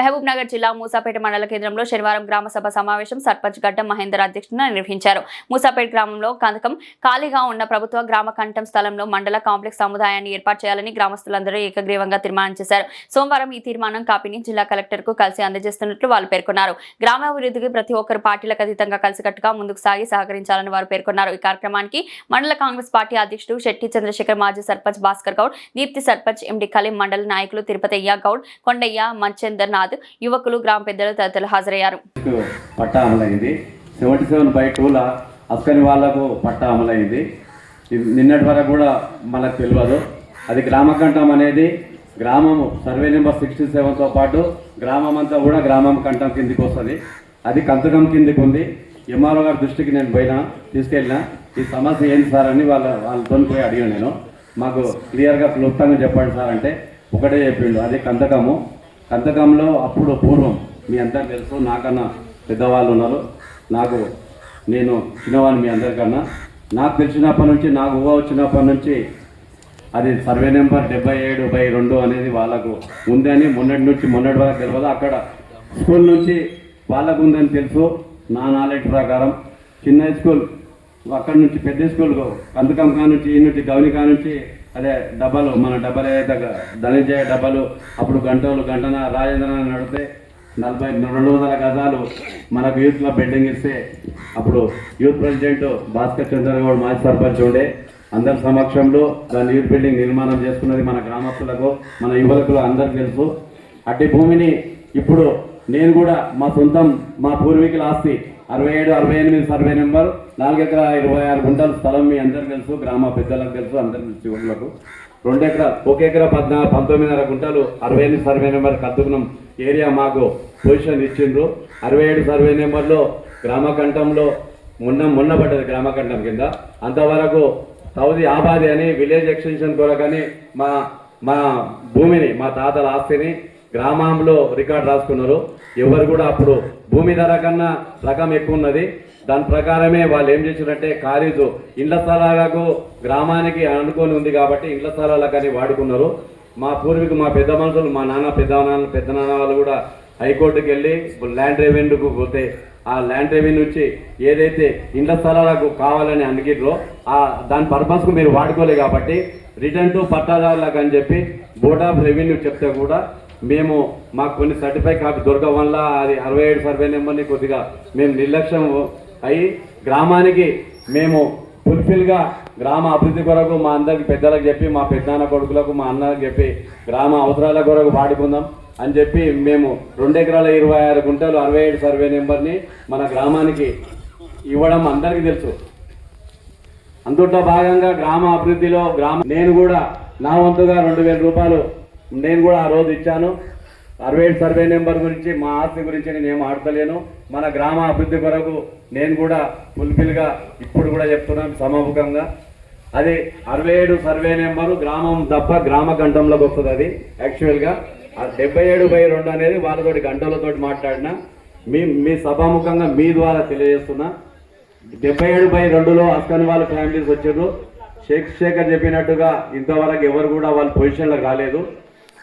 మహబూబ్ నగర్ జిల్లా మూసాపేట మండల కేంద్రంలో శనివారం గ్రామ సభ సమావేశం సర్పంచ్ గడ్డం మహేందర్ అధ్యక్షతన నిర్వహించారు. మూసాపేట గ్రామంలో కందకం ఖాళీగా ఉన్న ప్రభుత్వ గ్రామ కంఠం స్థలంలో మండల కాంప్లెక్స్ సముదాయాన్ని ఏర్పాటు చేయాలని గ్రామస్తులందరూ ఏకగ్రీవంగా తీర్మానం చేశారు. సోమవారం ఈ తీర్మానం కాపీని జిల్లా కలెక్టర్కు కలిసి అందజేస్తున్నట్లు వాళ్ళు పేర్కొన్నారు. గ్రామాభివృద్ధికి ప్రతి ఒక్కరు పార్టీలకు అతీతంగా కలిసికట్టుగా ముందుకు సాగి సహకరించాలని వారు పేర్కొన్నారు. ఈ కార్యక్రమానికి మండల కాంగ్రెస్ పార్టీ అధ్యక్షుడు శెట్టి చంద్రశేఖర్ మాజీ సర్పంచ్ భాస్కర్ గౌడ్ దీప్తి సర్పంచ్ ఎండి కలీం మండల నాయకులు తిరుపతి అయ్య గౌడ్ కొండయ్య మంచేందర్ నాథ్ యువకులు గ్రామ పెద్దలు తదితరులు హాజరయ్యారు. పట్టా అమలైంది. సెవెంటీ సెవెన్ బై టూల అస్కని వాళ్ళకు పట్టా అమలైంది. ఇది నిన్నటి వరకు కూడా మనకు తెలియదు అది గ్రామకంఠం అనేది గ్రామము సర్వే నెంబర్ సిక్స్టీ సెవెన్తో పాటు గ్రామం అంతా కూడా గ్రామం కంఠం కిందికి వస్తుంది. అది కంతకం కిందికి ఉంది. ఎంఆర్ఓ గారి దృష్టికి నేను పోయినా తీసుకెళ్ళినా ఈ సమస్య ఏంటి సార్ అని వాళ్ళ వాళ్ళతో పోయి అడిగాను నేను. మాకు క్లియర్గా క్లుప్తంగా చెప్పండి సార్ అంటే ఒకటే చెప్పిండు. అది కంతకము. కంతకంలో అప్పుడు పూర్వం మీ అందరికి తెలుసు నాకన్నా పెద్దవాళ్ళు ఉన్నారు. నాకు నేను చిన్నవాడిని మీ అందరికన్నా. నాకు తెలిసినప్పటి నుంచి నాకు ఊహ వచ్చినప్పటి నుంచి అది సర్వే నెంబర్ డెబ్బై ఏడు బై రెండు అనేది వాళ్ళకు ఉందని మొన్నటి నుంచి మొన్నటి వరకు తెలియదు. అక్కడ స్కూల్ నుంచి వాళ్ళకు ఉందని తెలుసు నా నాలెడ్జ్ ప్రకారం. చిన్న స్కూల్ అక్కడ నుంచి పెద్ద స్కూల్ కందకం కానుంచి ఈ నుంచి గౌని కా నుంచి అదే డబ్బాలు మన డబ్బాలు ఏదైతే ధనంజయ డబ్బాలు అప్పుడు గంటలు గంటన రాజేంద్ర నడితే నలభై రెండు వందల గజాలు మనకు యూత్లో బిల్డింగ్ ఇస్తే అప్పుడు యూత్ ప్రెసిడెంట్ భాస్కర్ చంద్రగౌడ్ మాజీ సర్పంచ్ ఉండే. అందరి సమక్షంలో దాని యూత్ బిల్డింగ్ నిర్మాణం చేసుకున్నది మన గ్రామస్తులకు మన యువకులు అందరికి తెలుసు. అట్టి భూమిని ఇప్పుడు నేను కూడా మా సొంతం మా పూర్వీకుల ఆస్తి అరవై ఏడు అరవై ఎనిమిది సర్వే నెంబర్ నాలుగు ఎకరా ఇరవై ఆరు గుంటల స్థలం మీ అందరికి తెలుసు గ్రామ పెద్దలకు తెలుసు అందరికి తెలుసు యువకులకు. రెండు ఎకరా ఒక ఎకరా పద్నా పంతొమ్మిదిన్నర గుంటలు అరవై ఎనిమిది సర్వే నెంబర్ కద్దుకునం ఏరియా మాకు పొజిషన్ ఇచ్చిండ్రు. అరవై ఏడు సర్వే నెంబర్లో గ్రామకంఠంలో మొన్న మొన్న పడ్డది గ్రామకంఠం కింద. అంతవరకు సౌదీ ఆబాది అని విలేజ్ ఎక్స్టెన్షన్ కొరకని మా మా భూమిని మా తాతల ఆస్తిని గ్రామంలో రికార్డ్ రాసుకున్నారు. ఎవరు కూడా అప్పుడు భూమి ధర కన్నా రకం ఎక్కువ ఉన్నది. దాని ప్రకారమే వాళ్ళు ఏం చేసినట్టే ఖాళీదు ఇండ్ల స్థలాలకు గ్రామానికి అనుకొని ఉంది కాబట్టి ఇండ్ల స్థలాలకని వాడుకున్నారు. మా పూర్వీకు మా పెద్ద మనుషులు మా నాన్న పెద్ద నాన్న పెద్ద నాన్న వాళ్ళు కూడా హైకోర్టుకి వెళ్ళి ల్యాండ్ రెవెన్యూకు పోతే ఆ ల్యాండ్ రెవెన్యూ నుంచి ఏదైతే ఇండ్ల స్థలాలకు కావాలని అడిగిర్రో ఆ దాని పర్పస్కు మీరు వాడుకోలే కాబట్టి రిటర్న్ టు పట్టాదారులకు అని చెప్పి బోర్డ్ ఆఫ్ రెవెన్యూ చెప్తే కూడా మేము మాకు కొన్ని సర్టిఫై కాపీ దొరకడం వల్ల అది అరవై ఏడు సర్వే నెంబర్ని కొద్దిగా మేము నిర్లక్ష్యం అయి గ్రామానికి మేము ఫుల్ఫిల్గా గ్రామ అభివృద్ధి కొరకు మా అందరికి పెద్దలకు చెప్పి మా పెద్దనాన్న కొడుకులకు మా అన్నలకు చెప్పి గ్రామ అవసరాల కొరకు వాడుకుందాం అని చెప్పి మేము రెండు ఎకరాల ఇరవై ఆరు గుంటలు అరవై ఏడు సర్వే నెంబర్ని మన గ్రామానికి ఇవ్వడం అందరికీ తెలుసు. అందుట్లో భాగంగా గ్రామ అభివృద్ధిలో గ్రామ నేను కూడా నా వంతుగా రెండు వేల రూపాయలు నేను కూడా ఆ రోజు ఇచ్చాను. అరవై ఏడు సర్వే నెంబర్ గురించి మా ఆస్తి గురించి నేను ఏం ఆడతలేను. మన గ్రామ అభివృద్ధి కొరకు నేను కూడా ఫుల్ఫిల్గా ఇప్పుడు కూడా చెప్తున్నాను సమాముఖంగా. అది అరవై ఏడు సర్వే నెంబరు గ్రామం తప్ప గ్రామ గంటంలోకి వస్తుంది అది యాక్చువల్గా డెబ్బై ఏడు బై రెండు అనేది వాళ్ళతోటి గంటలతోటి మాట్లాడిన మీ మీ సభాముఖంగా మీ ద్వారా తెలియజేస్తున్నా. డెబ్బై ఏడు బై రెండులో అస్కన్ వాళ్ళ ఫ్యామిలీస్ వచ్చారు. షేక్ శేఖర్ చెప్పినట్టుగా ఇంతవరకు ఎవరు కూడా వాళ్ళ పొజిషన్లో రాలేదు.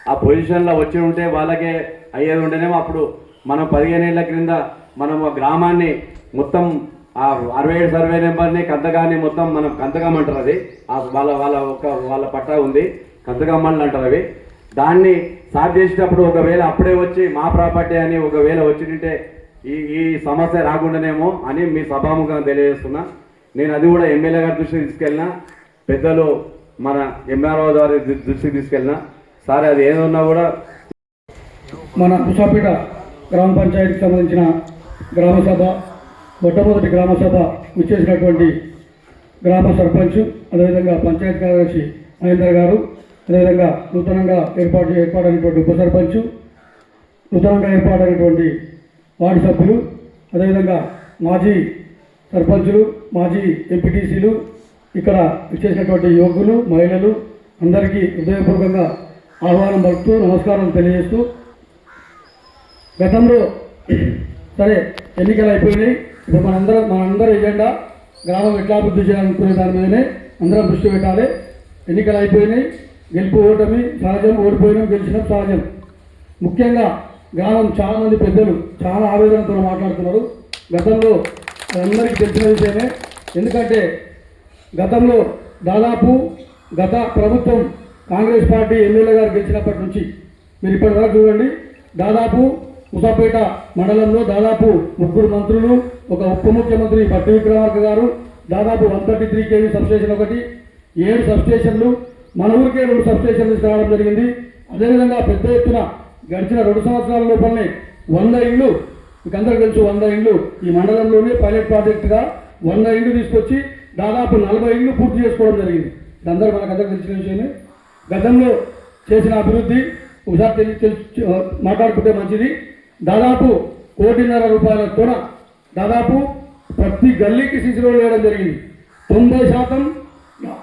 ఆ పొజిషన్లో వచ్చి ఉంటే వాళ్ళకే అయ్యేది ఉండేనేమో. అప్పుడు మనం పదిహేనేళ్ళ క్రింద మనం ఆ గ్రామాన్ని మొత్తం ఆ అరవై ఏడు సర్వే నెంబర్ని కంతగాని మొత్తం మనం కంతకం అంటారు అది. ఆ వాళ్ళ వాళ్ళ ఒక వాళ్ళ పట్టా ఉంది. కంతకమ్మలు అంటారు అవి. దాన్ని సాధ్ చేసేటప్పుడు ఒకవేళ అప్పుడే వచ్చి మా ప్రాపర్టీ అని ఒకవేళ వచ్చింటే ఈ ఈ సమస్య రాకుండానేమో అని మీ సభాముఖంగా తెలియజేస్తున్నా. నేను అది కూడా ఎమ్మెల్యే గారి దృష్టికి తీసుకెళ్ళినా పెద్దలు మన ఎంఆర్ఓ ద్వారా దృష్టికి తీసుకెళ్ళినా సరే అది ఏదన్నా కూడా మన కుషాపేట గ్రామ పంచాయతీకి సంబంధించిన గ్రామసభ మొట్టమొదటి గ్రామసభ విచ్చేసినటువంటి గ్రామ సర్పంచ్ అదేవిధంగా పంచాయతీ కార్యదర్శి మహేందర్ గారు అదేవిధంగా నూతనంగా ఏర్పాటు ఏర్పాటైనటువంటి ఉప సర్పంచ్ నూతనంగా ఏర్పాటైనటువంటి వార్డు సభ్యులు అదేవిధంగా మాజీ సర్పంచులు మాజీ ఎంపీటీసీలు ఇక్కడ ఇచ్చేసినటువంటి యువకులు మహిళలు అందరికీ హృదయపూర్వకంగా ఆహ్వానం పలుకుతూ నమస్కారం తెలియజేస్తూ గతంలో సరే ఎన్నికలు అయిపోయినాయి. ఇప్పుడు మనందరం మనందరం ఎజెండా గ్రామం ఎట్లా అభివృద్ధి చేయాలనుకునే దాని మీదనే అందరం దృష్టి పెట్టాలి. ఎన్నికలు అయిపోయినాయి. గెలుపు ఓటమి సహజం ఓడిపోయినాం గెలిచినాం సహజం. ముఖ్యంగా గ్రామం చాలా మంది పెద్దలు చాలా ఆవేదనతో మాట్లాడుతున్నారు. గతంలో అందరికీ తెలిసిన విషయమే. ఎందుకంటే గతంలో దాదాపు గత ప్రభుత్వం కాంగ్రెస్ పార్టీ ఎమ్మెల్యే గారు గెలిచినప్పటి నుంచి మీరు ఇప్పటివరకు చూడండి దాదాపు ముసాపేట మండలంలో దాదాపు ముగ్గురు మంత్రులు ఒక ఉప ముఖ్యమంత్రి పట్టి విక్రమార్క గారు దాదాపు one thirty three KV substation ఒకటి ఏడు సబ్స్టేషన్లు మన ఊరికే రెండు సబ్స్టేషన్లు తీసుకురావడం జరిగింది. అదేవిధంగా పెద్ద ఎత్తున గడిచిన రెండు సంవత్సరాల లోపలనే వంద ఇండ్లు మీకందరూ తెలుసు వంద ఇండ్లు ఈ మండలంలోనే పైలట్ ప్రాజెక్టుగా వంద ఇండ్లు తీసుకొచ్చి దాదాపు నలభై ఇండ్లు పూర్తి చేసుకోవడం జరిగింది. ఇదందరూ అందరూ మనకు తెలిసిన విషయమే. గతంలో చేసిన అభివృద్ధి ఒకసారి తెలి మాట్లాడుకుంటే మంచిది. దాదాపు కోటిన్నర రూపాయలతో దాదాపు ప్రతి గల్లీకి సిసి రోడ్లు వేయడం జరిగింది. తొంభై శాతం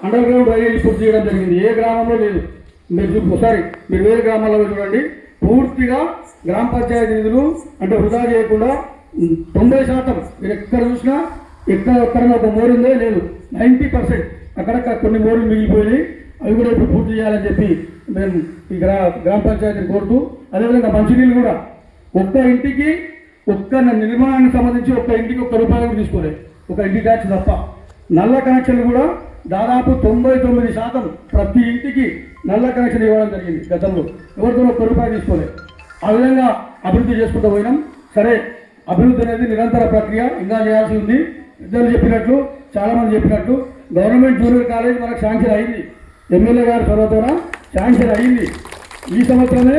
అండర్ గ్రౌండ్ డ్రైనేజ్ పూర్తి చేయడం జరిగింది. ఏ గ్రామంలో లేదు. మీరు ఒకసారి మీరు వేరే గ్రామాల్లో చూడండి. పూర్తిగా గ్రామ పంచాయతీ నిధులు అంటే వృధా చేయకుండా తొంభై శాతం మీరు ఎక్కడ చూసినా ఎక్కడ ఎక్కడ ఒక మోరుందో లేదు. నైంటీ పర్సెంట్ అక్కడక్కడ కొన్ని మోర్లు మిగిలిపోయినాయి. అవి కూడా ఇప్పుడు పూర్తి చేయాలని చెప్పి మేము ఈ గ్రా గ్రామ పంచాయతీని కోరుతూ అదేవిధంగా మంచినీళ్ళు కూడా. ఒక్క ఇంటికి ఒక్క నిర్మాణానికి సంబంధించి ఒక్క ఇంటికి ఒక్క రూపాయలు తీసుకోలే తీసుకోలేదు. ఒక ఇంటి ట్యాక్స్ తప్ప. నల్ల కనెక్షన్లు కూడా దాదాపు తొంభై తొమ్మిది శాతం ప్రతి ఇంటికి నల్ల కనెక్షన్ ఇవ్వడం జరిగింది గతంలో. ఎవరితో ఒక్క రూపాయి తీసుకోలేదు. ఆ విధంగా అభివృద్ధి చేసుకుంటూ పోయినాం. సరే అభివృద్ధి అనేది నిరంతర ప్రక్రియ ఇంకా చేయాల్సి ఉంది. పెద్దలు చెప్పినట్లు చాలామంది చెప్పినట్లు గవర్నమెంట్ జూనియర్ కాలేజ్ మనకు శాంక్షన్ అయింది. ఎమ్మెల్యే గారి చొరవతోన శాంక్షన్ అయ్యింది. ఈ సంవత్సరమే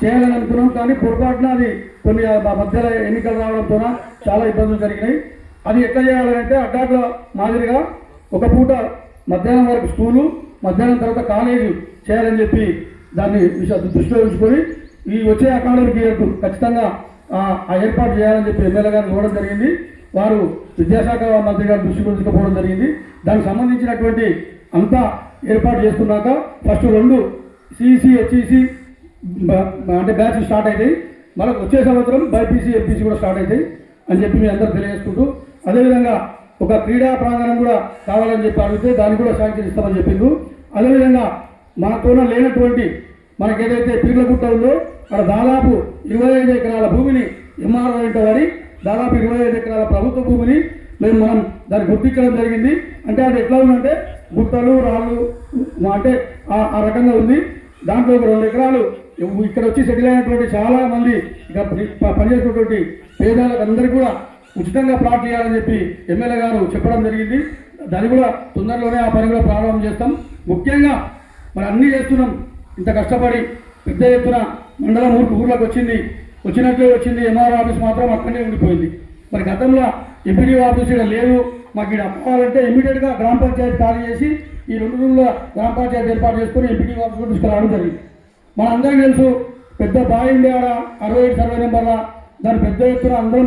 చేయాలని అనుకున్నాం కానీ పొరపాటున అది కొన్ని మధ్యలో ఎన్నికలు రావడంతో చాలా ఇబ్బందులు జరిగినాయి. అది ఎట్లా చేయాలంటే అడ్డాకుల మాదిరిగా ఒక పూట మధ్యాహ్నం వరకు స్కూలు మధ్యాహ్నం తర్వాత కాలేజీ చేయాలని చెప్పి దాన్ని దృష్టిలో ఉంచుకొని ఈ వచ్చే అకాడమిక్ ఇయర్కు ఖచ్చితంగా ఆ ఏర్పాటు చేయాలని చెప్పి ఎమ్మెల్యే గారిని ఇవ్వడం జరిగింది. వారు విద్యాశాఖ మంత్రి గారి దృష్టి తీసుకుపోవడం జరిగింది. దానికి సంబంధించినటువంటి అంతా ఏర్పాటు చేసుకున్నాక ఫస్ట్ రెండు సిఈసి హెచ్ఈసి అంటే బ్యాచ్ స్టార్ట్ అవుతాయి మనకు వచ్చే సంవత్సరం బైపీసీ ఎంపీసీ కూడా స్టార్ట్ అవుతాయి అని చెప్పి మీ అందరూ తెలియజేసుకుంటూ అదేవిధంగా ఒక క్రీడా ప్రాంగణం కూడా కావాలని చెప్పి అడిగితే దాన్ని కూడా శాంక్షన్ ఇస్తామని చెప్పిండు. అదేవిధంగా మనతోన లేనటువంటి మనకి ఏదైతే పీర్లగుట్ట ఉందో అక్కడ దాదాపు ఇరవై ఐదు ఎకరాల భూమిని ఎంఆర్ఓ వెంట దాదాపు ఇరవై ఐదు ఎకరాల ప్రభుత్వ భూమిని మేము మనం దాన్ని గుర్తించడం జరిగింది. అంటే అది ఎట్లా ఉందంటే గుట్టలు రాళ్ళు అంటే ఆ- రకంగా ఉంది. దాంట్లో ఒక రెండు ఎకరాలు ఇక్కడ వచ్చి సెటిల్ అయినటువంటి చాలా మంది ఇక్కడ పనిచేసినటువంటి పేదలకు అందరికీ కూడా ఉచితంగా ప్లాట్ చేయాలని చెప్పి ఎమ్మెల్యే గారు చెప్పడం జరిగింది. దాన్ని కూడా తొందరలోనే ఆ పని కూడా ప్రారంభం చేస్తాం. ముఖ్యంగా మనం అన్నీ చేస్తున్నాం. ఇంత కష్టపడి పెద్ద ఎత్తున మండలం ఊరు ఊర్లోకి వచ్చింది. వచ్చినట్లే వచ్చింది. ఎంఆర్ ఆఫీస్ మాత్రం అక్కడనే ఉండిపోయింది. మరి గతంలో ఎంపీడీ ఆఫీస్ ఇక్కడ లేదు మాకు ఇక్కడ అమ్మవాలంటే ఇమీడియట్గా గ్రామ పంచాయతీ ఖాళీ చేసి ఈ రెండు రోజుల్లో గ్రామ పంచాయతీ ఏర్పాటు చేసుకొని ఎంపీడీ ఆఫీస్ కూడా తీసుకురావడం జరిగింది. మన తెలుసు పెద్ద బావి ఉండే ఆడ అరవై ఐదు సర్వే నెంబర్ల దాని పెద్ద ఎత్తున అందరం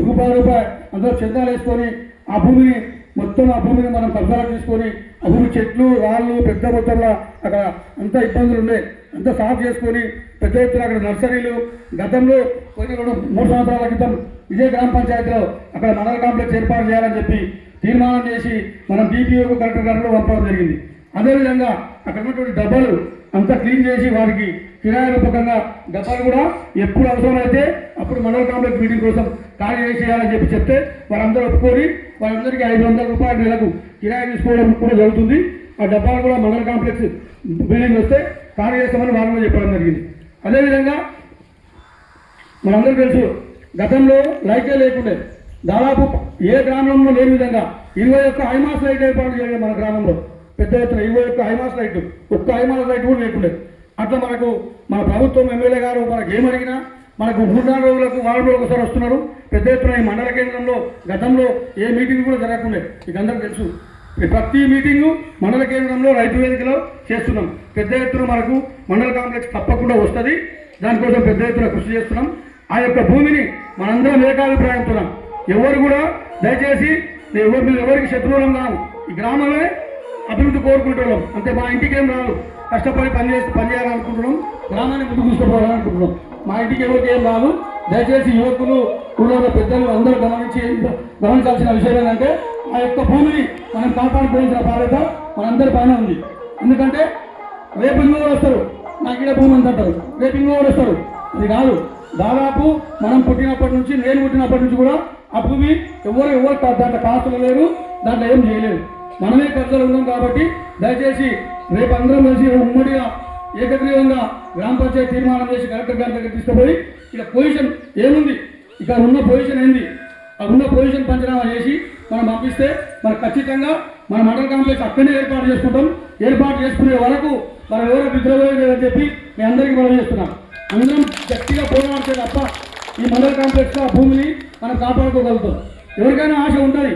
రూపాయి రూపాయి అందరూ చందాలు వేసుకొని ఆ భూమిని మొత్తం ఆ భూమిని మనం కబ్జాలు తీసుకొని ఆ భూమి చెట్లు రాళ్ళు పెద్ద మొత్తంలో అక్కడ అంత ఇబ్బందులు ఉన్నాయి అంతా సాఫ్ చేసుకొని పెద్ద ఎత్తున అక్కడ నర్సరీలు గతంలో కొన్ని రెండు మూడు సంవత్సరాల క్రితం ఇదే గ్రామ పంచాయతీలో అక్కడ మండల కాంప్లెక్స్ ఏర్పాటు చేయాలని చెప్పి తీర్మానం చేసి మనం బీపీఓకు కలెక్టర్ గారిలో పంపడం జరిగింది. అదేవిధంగా అక్కడ ఉన్నటువంటి డబ్బాలు అంతా క్లీన్ చేసి వారికి కిరాయి రూపకంగా డబ్బాలు కూడా ఎప్పుడు అవసరమైతే అప్పుడు మండల కాంప్లెక్స్ మీటింగ్ కోసం ఖాళీ చేసేయాలని చెప్పి చెప్తే వారందరూ ఒప్పుకొని వారందరికీ ఐదు వందల రూపాయల నెలకు కిరాయి తీసుకోవడం కూడా జరుగుతుంది. ఆ డబ్బాలు కూడా మండల కాంప్లెక్స్ బిల్డింగ్ వస్తే ఖాళీ చేస్తామని వాళ్ళు కూడా చెప్పడం జరిగింది. అదేవిధంగా మనందరూ తెలుసు గతంలో లైటే లేకుండే. దాదాపు ఏ గ్రామంలో లేని విధంగా ఇరవై ఒక్క హైమాస్ లైట్ ఏర్పాటు చేయలేదు మన గ్రామంలో. పెద్ద ఎత్తున ఇరవై ఒక్క హైమాస్ లైట్ ఒక్క హైమాస్ లైట్ కూడా లేకుండే. అట్లా మనకు మన ప్రభుత్వం ఎమ్మెల్యే గారు మనకు ఏమడిగినా మనకు మూడు నాలుగు రోజులకు వారం రోజులకు ఒకసారి వస్తున్నారు. పెద్ద ఎత్తున ఈ మండల కేంద్రంలో గతంలో ఏ మీటింగ్ కూడా జరగకుండే. మీకు అందరికీ తెలుసు. ప్రతి మీటింగు మండల కేంద్రంలో రైతు వేదికలో చేస్తున్నాం. పెద్ద ఎత్తున మనకు మండల కాంప్లెక్స్ తప్పకుండా వస్తుంది. దానికోసం పెద్ద ఎత్తున కృషి చేస్తున్నాం. ఆ యొక్క భూమిని మనందరం ఏకాభిప్రాయంతున్నాం. ఎవరు కూడా దయచేసి ఎవరు ఎవరికి శత్రువులం కాదు ఈ గ్రామాలే అభివృద్ధి కోరుకుంటున్నాం. అంటే మా ఇంటికి ఏం రాదు. కష్టపడి పని చేసి పని గ్రామాన్ని ముందుకు తీసుకుపోవాలనుకుంటున్నాం. మా ఇంటికి ఎవరికి ఏం రాదు. దయచేసి యువకులు కుటుంబ పెద్దలు అందరూ గమనించి గమనించాల్సిన విషయం ఏంటంటే ఆ యొక్క భూమిని మనం కాపాడుకోవాల్సిన బాధ్యత మనందరి పైన ఉంది. ఎందుకంటే రేపు ఇంకోరు వస్తారు. నాకు ఇక్కడ భూమి అంత అంటారు రేపు ఇంకోరు వస్తారు. అది కాదు. దాదాపు మనం పుట్టినప్పటి నుంచి నేను పుట్టినప్పటి నుంచి కూడా అప్పువి ఎవరు ఎవరు దాంట్లో కాస్తులు లేరు దాంట్లో ఏం చేయలేదు. మనమే కర్తలు ఉన్నాం కాబట్టి దయచేసి రేపు అందరం కలిసి ఉమ్మడిగా ఏకగ్రీవంగా గ్రామ పంచాయతీ తీర్మానం చేసి కలెక్టర్ గారి దగ్గర తీసుకుపోయి ఇక్కడ పొజిషన్ ఏముంది? ఇక్కడ ఉన్న పొజిషన్ ఏంది? ఆ ఉన్న పొజిషన్ పంచనామా చేసి మనం పంపిస్తే మరి ఖచ్చితంగా మన మండల కాంప్లెక్స్ అక్కడనే ఏర్పాటు చేసుకుంటాం. ఏర్పాటు చేసుకునే వరకు మనం ఎవరో విద్రోహం చెప్పి మీ అందరికీ మనం చేస్తున్నాం. అందరం గట్టిగా పోరాడితే తప్ప ఈ మండల కాంప్లెక్స్ ఆ భూమిని మనం కాపాడుకోగలుగుతాం. ఎవరికైనా ఆశ ఉంటుంది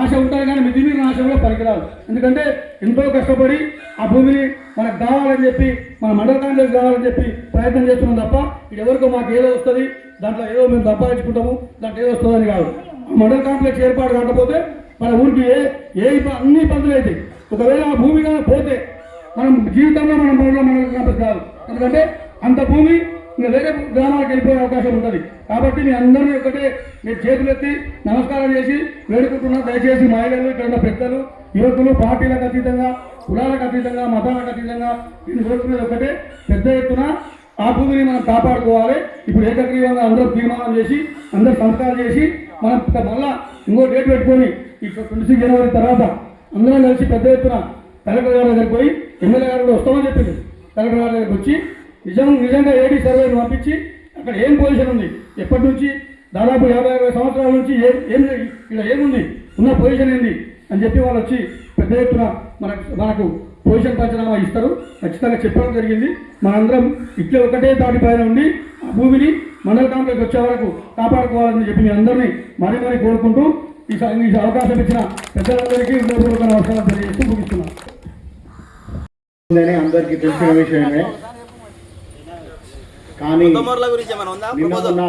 ఆశ ఉంటుంది కానీ మితిమీరిన ఆశ కూడా పనికిరాదు. ఎందుకంటే ఎంతో కష్టపడి ఆ భూమిని మనకు కావాలని చెప్పి మన మండల కాంగ్రెస్ కావాలని చెప్పి ప్రయత్నం చేస్తున్నాం తప్ప ఇది ఎవరికో మాకు ఏదో వస్తుంది దాంట్లో ఏదో మేము సంపాదించుకుంటాము దాంట్లో ఏదో వస్తుందని కాదు. ఆ మండల కాంప్లెక్స్ ఏర్పాటు కాకపోతే మన ఊరికి ఏ ఏ అన్ని ఇబ్బందులు అయితే ఒకవేళ ఆ భూమి కానీ పోతే మనం జీవితంలో మనం మండల మండల కాంప్లెక్స్ కాదు. ఎందుకంటే అంత భూమి వేరే గ్రామాలకు వెళ్ళిపోయే అవకాశం ఉంటుంది. కాబట్టి మీ అందరినీ ఒకటే మీరు చేతులెత్తి నమస్కారం చేసి వేడుకుంటున్నాం. దయచేసి మహిళలు ఇక్కడ ఉన్న పెద్దలు యువకులు పార్టీలకు అతీతంగా కులాలకు అతీతంగా మతాలకు అతీతంగా నేను కోరుకునేది ఒకటే పెద్ద ఎత్తున ఆ భూమిని మనం కాపాడుకోవాలి. ఇప్పుడు ఏకగ్రీవంగా అందరూ తీర్మానం చేసి అందరూ సంస్కారం చేసి మనం మళ్ళా ఇంకో డేట్ పెట్టుకొని ఇక్కడ ట్వంటీ జనవరి తర్వాత అందరం కలిసి పెద్ద ఎత్తున కలెక్టర్ గారి దగ్గరికి పోయి ఎమ్మెల్యే గారు కూడా వస్తామని చెప్పింది కలెక్టర్ గారి దగ్గరికి వచ్చి నిజం నిజంగా ఏడీ సర్వేని పంపించి అక్కడ ఏం పొజిషన్ ఉంది? ఎప్పటి నుంచి? దాదాపు యాభై అరవై సంవత్సరాల నుంచి ఏం ఏం ఇక్కడ ఏముంది? ఉన్న పొజిషన్ ఏంది? అని చెప్పి వాళ్ళు వచ్చి పెద్ద ఎత్తున మనకు మనకు పొజిషన్ పంచనామా ఇస్తారు. ఖచ్చితంగా చెప్పడం జరిగింది. మనందరం ఇట్లే ఒకటే దాటి పైన ఉండి ఆ భూమిని మండల కాంప్లెక్స్ వచ్చే వరకు కాపాడుకోవాలని చెప్పి మీ అందరినీ మరీ మరీ కోరుకుంటూ ఈ అవకాశం ఇచ్చిన పెద్దలందరికీ హృదయపూర్వక నమస్కారం తెలియజేస్తూ ముగిస్తున్నాను. అందరికీ తెలిసిన విషయమే. కానీ గురించి ఏమైనా ఉందా? నిన్న ప్రపోజల్? మొన్న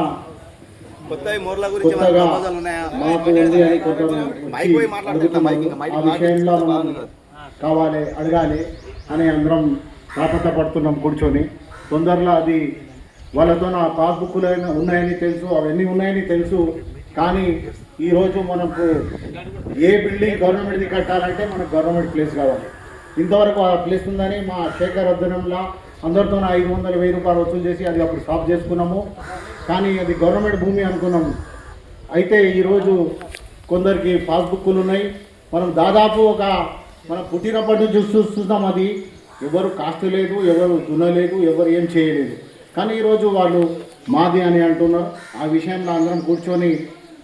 కొత్త మోర్ల గురించి కొత్తగా ప్రపోజల్ ఉన్నాయా? మాకు ఉంది అని కొంత మైక్ పోయి మాట్లాడుతున్నా మైక్ ఇంకా మైక్ ఆ విషయంలో మనం కావాలి అడగాలి అని అందరం తాపత పడుతున్నాం కూర్చొని. తొందరలో అది వాళ్ళతో నా పాస్బుక్లు అయినా ఉన్నాయని తెలుసు అవన్నీ ఉన్నాయని తెలుసు. కానీ ఈరోజు మనకు ఏ బిల్డింగ్ గవర్నమెంట్ది కట్టాలంటే మనకు గవర్నమెంట్ ప్లేస్ కావాలి. ఇంతవరకు ఆ ప్లేస్ ఉందని మా శేఖర్ అధ్యయనంలో అందరితో ఐదు వందల వెయ్యి రూపాయలు వసూలు చేసి అది అప్పుడు స్టాప్ చేసుకున్నాము. కానీ అది గవర్నమెంట్ భూమి అనుకున్నాము. అయితే ఈరోజు కొందరికి పాస్బుక్లు ఉన్నాయి. మనం దాదాపు ఒక మనం పుట్టినప్పటి నుంచి చూస్తున్నాం అది. ఎవరు కాస్ట్ లేదు ఎవరు దున్నలేదు ఎవరు ఏం చేయలేదు. కానీ ఈరోజు వాళ్ళు మాది అని అంటున్నారు. ఆ విషయంలో అందరం కూర్చొని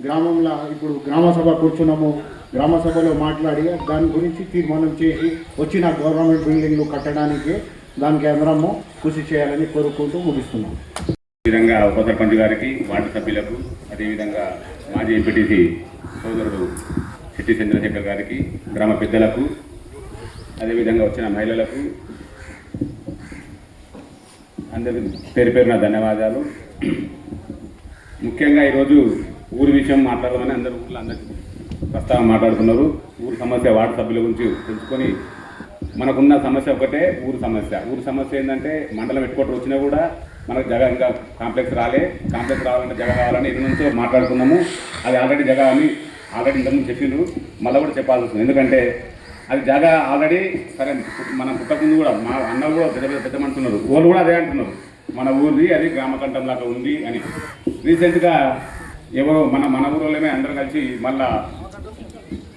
గ్రామంలో ఇప్పుడు గ్రామసభ కూర్చున్నాము. గ్రామసభలో మాట్లాడి దాని గురించి తీర్మానం చేసి వచ్చిన గవర్నమెంట్ బిల్డింగ్లు కట్టడానికి దానికి అందరము కృషి చేయాలని కోరుకుంటూ ముగిస్తున్నాం. విధంగా ఉప సర్పంచ్ గారికి వార్డు సభ్యులకు అదేవిధంగా మాజీ ఎంపీటీసీ సోదరుడు చిట్టి చంద్రశేఖర్ గారికి గ్రామ పెద్దలకు అదేవిధంగా వచ్చిన మహిళలకు అందరి పేరు పేరున ధన్యవాదాలు. ముఖ్యంగా ఈరోజు ఊరి విషయం మాట్లాడాలని అందరు ఊళ్ళో అందరు ప్రస్తావన మాట్లాడుతున్నారు. ఊరి సమస్య వార్డు సభ్యుల గురించి తెలుసుకొని మనకున్న సమస్య ఒకటే ఊరు సమస్య. ఊరు సమస్య ఏంటంటే మండలం పెట్టుకోవటం వచ్చినా కూడా మనకు జగ ఇంకా కాంప్లెక్స్ రాలే. కాంప్లెక్స్ రావాలంటే జగ కావాలని ఇది నుంచో మాట్లాడుకున్నాము. అది ఆల్రెడీ జగ అని ఆల్రెడీ ఇంతకుముందు చెప్పిండ్రు మళ్ళీ కూడా చెప్పాల్సి వస్తుంది. ఎందుకంటే అది జగ ఆల్రెడీ సరే మనం పుట్టకముందు కూడా మా అన్న కూడా పెద్ద పెద్ద పెద్ద మనుషున్నారు వాళ్ళు కూడా అదే అంటున్నారు. మన ఊరిది అది గ్రామకంఠం లాగా ఉంది అని. రీసెంట్గా ఎవరో మన మన ఊరిలోనే అందరం కలిసి మళ్ళా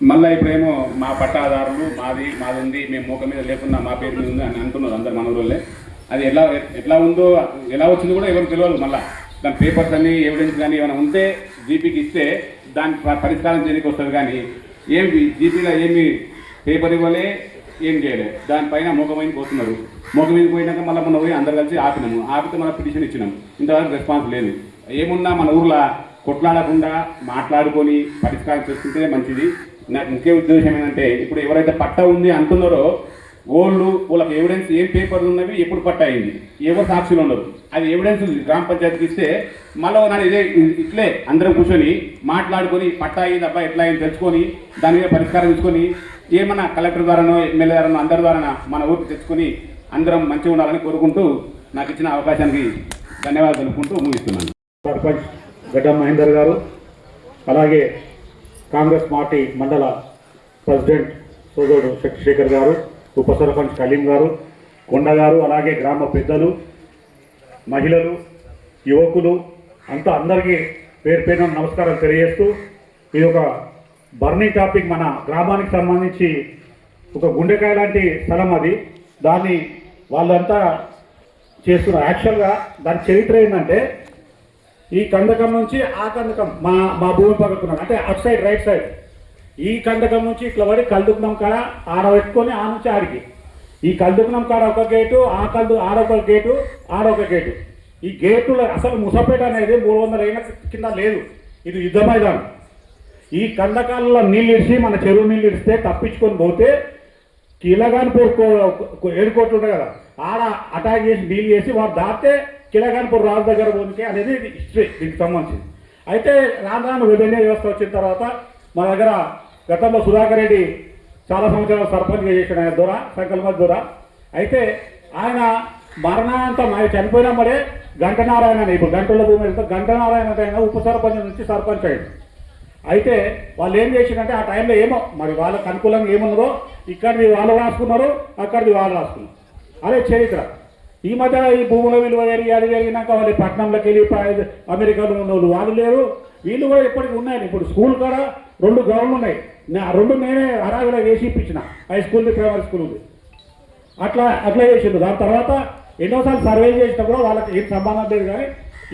మళ్ళీ ఇప్పుడేమో మా పట్టాదారులు మాది మాది ఉంది మేము మూక మీద లేకుండా మా పేరు మీద ఉంది అని అంటున్నారు అందరు మన అది ఎలా ఎట్లా ఉందో ఎలా వచ్చిందో కూడా ఎవరు తెలియదు మళ్ళీ. దాని పేపర్స్ అన్ని ఎవిడెన్స్ కానీ ఏమైనా ఉంటే జీపీకి ఇస్తే దాని పరిష్కారం చేయడానికి వస్తుంది కానీ ఏమి జీపీలో ఏమి పేపర్ ఇవ్వలే ఏం చేయలే. దానిపైన మూకమైన పోతున్నారు. మూకమైన పోయినాక మళ్ళీ మనం పోయి అందరు కలిసి ఆపినాము. ఆపితే మన పిటిషన్ ఇచ్చినాము. ఇంతవరకు రెస్పాన్స్ లేదు. ఏమున్నా మన ఊర్లో కొట్లాడకుండా మాట్లాడుకొని పరిష్కారం చేసుకుంటే మంచిది. నాకు ముఖ్య ఉద్దేశం ఏంటంటే ఇప్పుడు ఎవరైతే పట్ట ఉంది అంటున్నారో ఓళ్ళు వాళ్ళకి ఎవిడెన్స్ ఏం పేపర్లు ఉన్నవి ఎప్పుడు పట్ట అయింది? ఎవరు సాక్షులు ఉండరు? అది ఎవిడెన్స్ గ్రామ పంచాయతీకి ఇస్తే మళ్ళీ నాడు ఇదే ఇట్లే అందరం కూర్చొని మాట్లాడుకొని పట్ట అయ్యింది అబ్బా ఎట్లా అయింది తెలుసుకొని దాని మీద పరిష్కారం తీసుకొని ఏమన్నా కలెక్టర్ ద్వారానో ఎమ్మెల్యే ద్వారానో అందరి ద్వారా మన ఊరికి తెచ్చుకొని అందరం మంచిగా ఉండాలని కోరుకుంటూ నాకు ఇచ్చిన అవకాశానికి ధన్యవాదాలు తెలుపుకుంటూ ముగిస్తున్నాను. సర్పంచ్ గడ్డ మహేందర్ గారు అలాగే కాంగ్రెస్ పార్టీ మండల ప్రెసిడెంట్ సోదరుడు శక్తిశేఖర్ గారు ఉప సర్పంచ్ కలీం గారు కొండ గారు అలాగే గ్రామ పెద్దలు మహిళలు యువకులు అంతా అందరికీ పేరు పేరు నమస్కారం తెలియజేస్తూ ఇది ఒక బర్నింగ్ టాపిక్ మన గ్రామానికి సంబంధించి ఒక గుండెకాయ లాంటి స్థలం అది. దాన్ని వాళ్ళంతా చేస్తున్న యాక్చువల్గా దాని చరిత్ర ఏంటంటే ఈ కందకం నుంచి ఆ కందకం మా మా భూమి పక్కకున్నాం. అంటే అటు సైడ్ రైట్ సైడ్ ఈ కందకం నుంచి ఇట్లా పడి కల్దుకున్నాం కాడ ఆడ పెట్టుకొని ఆ నుంచి ఆడికి. ఈ కల్దుకున్నాం కాడ ఒక గేటు ఆ కల్దు ఆడొక గేటు ఆడొక గేటు. ఈ గేటులో అసలు ముసపేట అనేది మూడు వందల ఏళ్ళ కింద లేదు. ఇది యుద్ధ మైదానం. ఈ కందకాలలో నీళ్ళు ఇడిచి మన చెరువు నీళ్ళు ఇడిస్తే తప్పించుకొని పోతే కిలగాన్పూర్ ఏడుకోట్లు ఉంటాయి కదా. ఆడ అటాక్ చేసి డీల్ చేసి వారు దాటితే కిలగాన్పూర్ రాజు దగ్గర పోనికే అనేది ఇది హిస్టరీ దీనికి సంబంధించింది. అయితే రాను రాను రెవెన్యూ వ్యవస్థ వచ్చిన తర్వాత మా దగ్గర గతంలో సుధాకర్ రెడ్డి చాలా సంవత్సరాలు సర్పంచ్గా చేశాడు ఆయన దూర సంకల్ప దూర. అయితే ఆయన మరణాంతం ఆయన చనిపోయినా మరే గంటనారాయణ అని ఇప్పుడు గంటల భూమి వెళ్తే గంటనారాయణ ఆయన ఉప సర్పంచ్ నుంచి సర్పంచ్ అయ్యాడు. అయితే వాళ్ళు ఏం చేసిందంటే ఆ టైంలో ఏమో మరి వాళ్ళకి అనుకూలంగా ఏమున్నదో ఇక్కడిది వాళ్ళు రాసుకున్నారు అక్కడిది వాళ్ళు రాసుకున్నారు. అదే చరిత్ర. ఈ మధ్య ఈ భూముల విలువ పెరిగి అది పెరిగినాక మళ్ళీ పట్టణంలోకి వెళ్ళి అమెరికాలో ఉన్న వాళ్ళు వాళ్ళు లేరు. వీళ్ళు కూడా ఇప్పటికి ఉన్నాయి ఇప్పుడు స్కూల్ కూడా రెండు గ్రౌండ్లు ఉన్నాయి. నా- ఆ రెండు నేనే అరాగలా వేసి ఇప్పించిన. హై స్కూల్ది ప్రైమరీ స్కూల్ది అట్లా అట్లా చేసిండు దాని తర్వాత ఎన్నోసార్లు సర్వే చేసినా కూడా వాళ్ళకి ఏం సంబంధం లేదు కానీ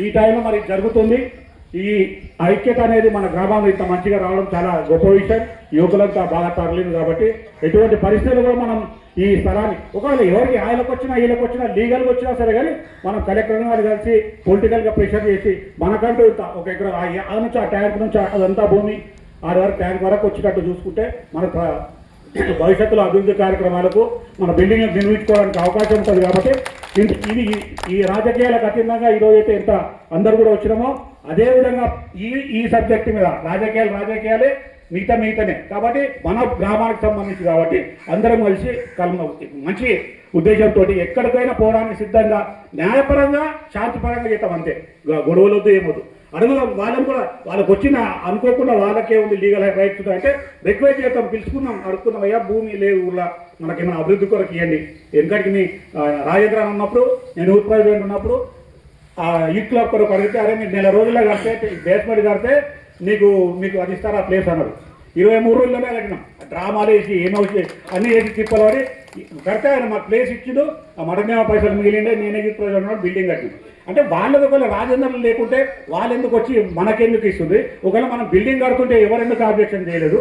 ఈ టైంలో మరి జరుగుతుంది. ఈ ఐక్యత అనేది మన గ్రామంలో ఇంత మంచిగా రావడం చాలా గొప్ప విషయం. యువకులంతా బాగా తరలింది కాబట్టి ఎటువంటి పరిస్థితులు కూడా మనం ఈ స్థలాన్ని ఒకవేళ ఎవరికి ఆయనకు వచ్చినా వీళ్ళకి వచ్చినా లీగల్గా వచ్చినా సరే కానీ మనం కలెక్టర్ గారు కలిసి పొలిటికల్గా ప్రెషర్ చేసి మనకంటూ ఒక ఎకరం ఆ నుంచి ఆ ట్యాంక్ నుంచి అదంతా భూమి ఆరు వరకు ట్యాంక్ వరకు వచ్చేటట్టు చూసుకుంటే మన భవిష్యత్తులో అభివృద్ధి కార్యక్రమాలకు మన బిల్డింగ్ నిర్మించుకోవడానికి అవకాశం ఉంటుంది కాబట్టి ఇది- ఈ- ఈ రాజకీయాలకు అతీతంగా ఈరోజు అయితే ఎంత అందరు కూడా వచ్చినామో అదేవిధంగా ఈ ఈ సబ్జెక్ట్ మీద రాజకీయాలు రాజకీయాలే మిగతా మిగతానే. కాబట్టి మన గ్రామానికి సంబంధించి కాబట్టి అందరం కలిసి కలమ మంచి ఉద్దేశంతో ఎక్కడికైనా పోవడానికి సిద్ధంగా న్యాయపరంగా శాంతిపరంగా చేస్తాం అంతే. గొ- గొడవలు వద్దు ఏమొద్దు. అడుగులో వాళ్ళని కూడా వాళ్ళకి వచ్చిన అనుకోకుండా వాళ్ళకే ఉంది లీగల్ రైట్స్ అంటే రిక్వెస్ట్ చేస్తాం పిలుచుకున్నాం అడుగుతున్నాం అయ్యా భూమి లేదు ఊళ్ళో మనకేమైనా అభివృద్ధి కొరకు ఇవ్వండి ఎందుకంటే మీ రాజేంద్ర ఉన్నప్పుడు నేను యూత్ ప్రెసిడెంట్ ఉన్నప్పుడు ఆ యూత్ క్లబ్ కొరకు అడిగితే అరే మీరు నెల రోజుల్లో కడితే బేస్మెంట్ కడితే నీకు మీకు అది ఇస్తారా ప్లేస్ అన్నారు ఇరవై మూడు రోజుల్లోనే కట్టినాం డ్రామాలు వేసి ఏమో అన్నీ వేసి తిప్పలు పడి కడితే ఆయన మాకు ప్లేస్ ఇచ్చిండు. ఆ మటనేమో పైసలు మిగిలిండే నేనే తీసుకున్నాడు బిల్డింగ్ కట్టింది అంటే వాళ్ళది ఒకవేళ రాజేంద్రులు లేకుంటే వాళ్ళు ఎందుకు వచ్చి మనకెందుకు ఇస్తుంది? ఒకవేళ మనం బిల్డింగ్ కడుతుంటే ఎవరెందుకు ఆబ్జెక్షన్ చేయలేదు?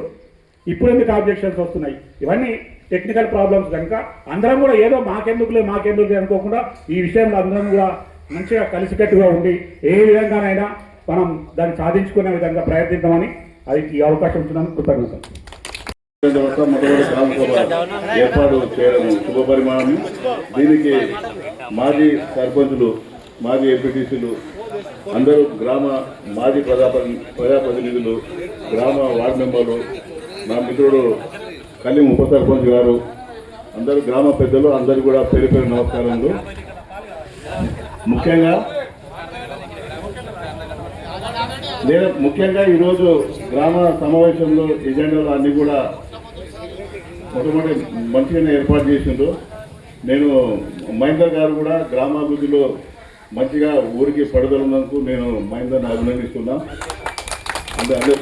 ఇప్పుడు ఎందుకు ఆబ్జెక్షన్స్ వస్తున్నాయి? ఇవన్నీ టెక్నికల్ ప్రాబ్లమ్స్ కనుక అందరం కూడా ఏదో మాకెందుకులే మాకెందుకులే అనుకోకుండా ఈ విషయంలో అందరం కూడా మంచిగా కలిసికట్టుగా ఉండి ఏ విధంగానైనా మనం దాన్ని సాధించుకునే విధంగా ప్రయత్నిద్దామని అది ఈ అవకాశం ఇచ్చినందుకు కృతజ్ఞతలు మొదటి ఏర్పాటు చేయడం శుభ పరిమాణం దీనికి మాజీ సర్పంచులు మాజీ ఎంపీటీసీలు అందరూ గ్రామ మాజీ ప్రజా ప్రజాప్రతినిధులు గ్రామ వార్డు మెంబర్లు నా మిత్రుడు కళ్యాణ్ ఉప సర్పంచ్ గారు అందరూ గ్రామ పెద్దలు అందరూ కూడా పేరు పేరు నమస్కారములు. ముఖ్యంగా నేను ముఖ్యంగా ఈరోజు గ్రామ సమావేశంలో ఎజెండాలు అన్నీ కూడా మొట్టమొదటి మంచిగానే ఏర్పాటు చేసిండ్రు. నేను మహేందర్ గారు కూడా గ్రామాభివృద్ధిలో మంచిగా ఊరికి పడుదలున్నందుకు నేను మహేందర్ని అభినందిస్తున్నా. అంటే అందరి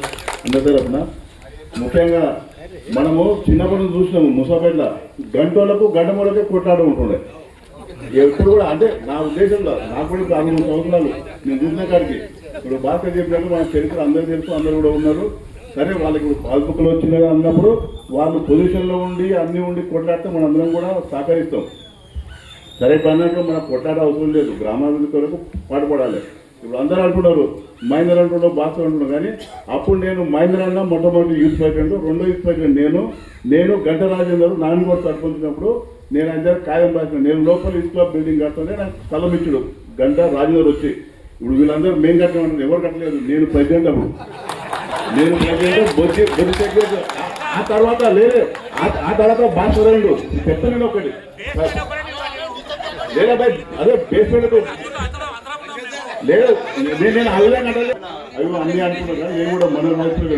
అందరి తరఫున. ముఖ్యంగా మనము చిన్నప్పటి నుంచి చూసినాము ముసాపేట్ల. గంటలకు గంటములకే కొట్లాడు ఉంటుండే ఎప్పుడు కూడా అంటే నా ఉద్దేశంలో నాకు కూడా ఇప్పుడు అరవై మూడు సంవత్సరాలు నేను చూసిన కాడికి. ఇప్పుడు భాస్కర్ చెప్పినట్టు మన చరిత్ర అందరూ తెలుసు అందరూ కూడా ఉన్నారు. సరే వాళ్ళకి కాల్పుకలు పాస్బుక్లు వచ్చినాయి అన్నప్పుడు వాళ్ళు పొజిషన్లో ఉండి అన్నీ ఉండి కొట్లాడితే మనం అందరం కూడా సహకరిస్తాం. సరే ఇప్పుడు అన్నట్లు మనకు కొట్లాడే అవసరం లేదు. గ్రామాభివృద్ధి కొరకు పాటుపడాలి. ఇప్పుడు అందరూ అంటున్నారు మహేందర్ అంటున్నాం భాస్కర్ అంటున్నాం కానీ అప్పుడు నేను మహేందర్ అన్న మొట్టమొదటి యూత్ ప్రెసిడెంట్ రెండో యూత్ ప్రెసిడెంట్ నేను నేను గంట రాజేందర్ నాన్నగారు సర్పంచినప్పుడు నేను అందరు ఖాయం రాసిన నేను లోపల యూత్ క్లబ్ బిల్డింగ్ కడుతుంటే నాకు స్థలం ఇచ్చాడు. గంట రాజుగారు వచ్చి ఇప్పుడు వీళ్ళందరూ మేము కట్టమంటారు ఎవరు కట్టలేదు? నేను ప్రెసిడెంట్ అప్పుడు నేను ప్రెసిడెంట్ బొద్ది బొద్ది సెక్రటరీ. ఆ తర్వాత లేదు. ఆ- తర్వాత తర్వాత రెండు చెప్తాను ఒకటి. లేదా భయ్ అదే బేస్మెంట్ లేదు. నేను నేను ఆ విధంగా అంటే అవి అన్నీ అనుకున్నాను కానీ నేను కూడా మన మనసులో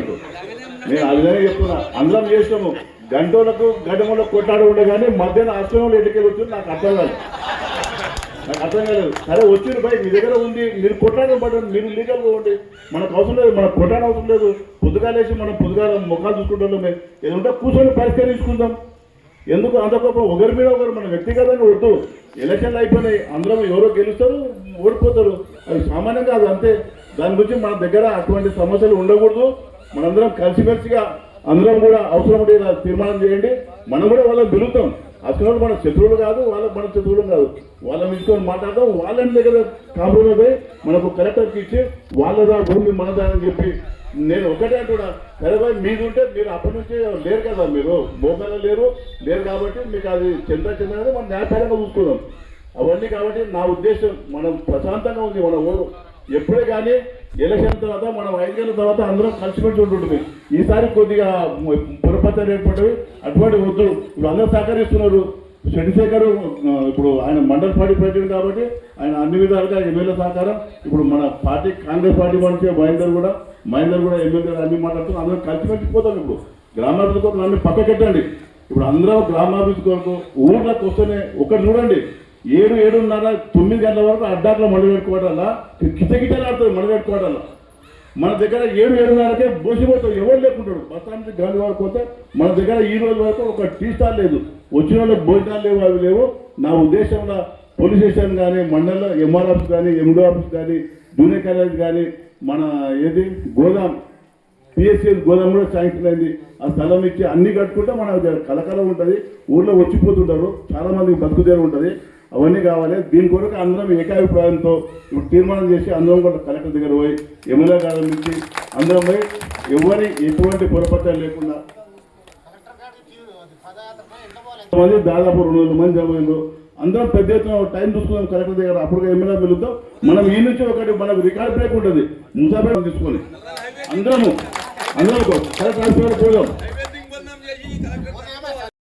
నేను ఆ విధంగా చెప్తున్నా. అందరం చేసినాము. గంటలకు గంటములకు కొట్టాడు ఉండే కానీ మధ్యాహ్నం అష్టంలో ఎటుకెళ్ళి వచ్చింది నాకు అర్థం కాదు. నాకు అర్థం కాలేదు. సరే వచ్చిన బైక్ మీ దగ్గర ఉంది మీరు కొట్లాడడం పడండి మీరు లీగల్గా ఉండి మనకు అవసరం లేదు మనకు కొట్లాడ అవసరం లేదు. పొద్దుగాలేసి మనం పొద్దుగాల ముఖాలు చూసుకుంటాం ఏదంటే కూర్చొని పరిష్కరించుకుందాం. ఎందుకు అంత ఒకరి మీద ఒకరు మన వ్యక్తిగతంగా వద్దు ఎలక్షన్లు అయిపోయినాయి అందరం ఎవరో గెలుస్తారు ఓడిపోతారు. అది సామాన్యంగా అది అంతే. దాని గురించి మన దగ్గర అటువంటి సమస్యలు ఉండకూడదు. మనందరం కలిసిమెలిసిగా అందరం కూడా అవసరం ఉంటే తీర్మానం చేయండి. మనం కూడా వాళ్ళని పిలుస్తాం అసలు మన శత్రువులు కాదు వాళ్ళ మన శత్రువులు కాదు. వాళ్ళని ఇచ్చుకొని మాట్లాడదాం. వాళ్ళని దగ్గర కాంప్రమైజ్ అయ్యి మనకు కలెక్టర్కి ఇచ్చి వాళ్ళదా భూమి మనదా అని చెప్పి నేను ఒకటే అంటున్నా. సరే భాయ్ ఉంటే మీరు అప్పటి నుంచి లేరు కదా మీరు. మోకాలు లేరు. లేరు కాబట్టి మీకు అది చింత చెంద మనం న్యాయపరంగా చూసుకుందాం అవన్నీ కాబట్టి నా ఉద్దేశం మనం ప్రశాంతంగా ఉంది. మన ఊరు ఎప్పుడే కానీ ఎలక్షన్ తర్వాత మనం ఐదేళ్ళ తర్వాత అందరం కలిసిపెట్టి ఉంటుంటుంది. ఈసారి కొద్దిగా పురపత్రాలు ఏర్పడ్డవి అటువంటి వద్దు. ఇప్పుడు అందరూ సహకరిస్తున్నారు. చంద్రశేఖర్ ఇప్పుడు ఆయన మండల పార్టీ ప్రెసిడెంట్ కాబట్టి ఆయన అన్ని విధాలుగా ఎమ్మెల్యే సహకారం. ఇప్పుడు మన పార్టీ కాంగ్రెస్ పార్టీ నుంచి మహేందర్ కూడా మహేందర్ కూడా ఎమ్మెల్యే అన్ని మాట్లాడుతూ అందరం కలిసిపెట్టి పోతారు ఇప్పుడు. గ్రామాభివృద్ధి కోసం అన్ని పక్కకెట్టండి. ఇప్పుడు అందరూ గ్రామాభివృద్ధి కొరకు ఊళ్ళకి వస్తేనే ఒకటి చూడండి. ఏడు ఏడున్నర తొమ్మిది గంటల వరకు అడ్డాట్లో మండు పెట్టుకోవడాల కిచకిచలాడుతుంది మండు మన దగ్గర ఏడు ఏడున్నరకే బోసిపోతాడు ఎవరు లేకుంటాడు బస్తానికి గాలి వరకు పోతే మన దగ్గర ఈ రోజు వరకు ఒక టీ స్టార్ లేదు. వచ్చిన వాళ్ళకి భోజనాలు లేవు అవి లేవు. నా ఉద్దేశంలో పోలీస్ స్టేషన్ కానీ మండలం ఎంఆర్ ఆఫీస్ కానీ ఎండో ఆఫీస్ కానీ జూనియర్ కాలేజ్ కానీ మన ఏది? గోదాం. పిఎస్సీ గోదాం కూడా శాంక్షన్ అయింది. ఆ స్థలం ఇచ్చి అన్ని కట్టుకుంటే మన కలకల ఉంటుంది. ఊర్లో వచ్చిపోతుంటారు. చాలామంది బతుకుదేరు ఉంటుంది. అవన్నీ కావాలి. దీని కొరకు అందరం ఏకాభిప్రాయంతో ఇప్పుడు తీర్మానం చేసి అందరం కూడా కలెక్టర్ దగ్గర పోయి ఎమ్మెల్యే గారి నుంచి అందరం పోయి ఎవరి ఎటువంటి పొరపత్రాలు లేకుండా మంది దాదాపు రెండు వందల మంది జమైండ్రు అందరం పెద్ద ఎత్తున టైం చూసుకుందాం కలెక్టర్ దగ్గర. అప్పుడు ఎమ్మెల్యే పిలుద్దాం. మనం ఈ నుంచి ఒకటి మనకు రికార్డ్ బ్రేక్ ఉంటుంది. ముసాబేట్ తీసుకొని అందరము అందరం కలెక్టర్ ఆఫీస్ పోదాం.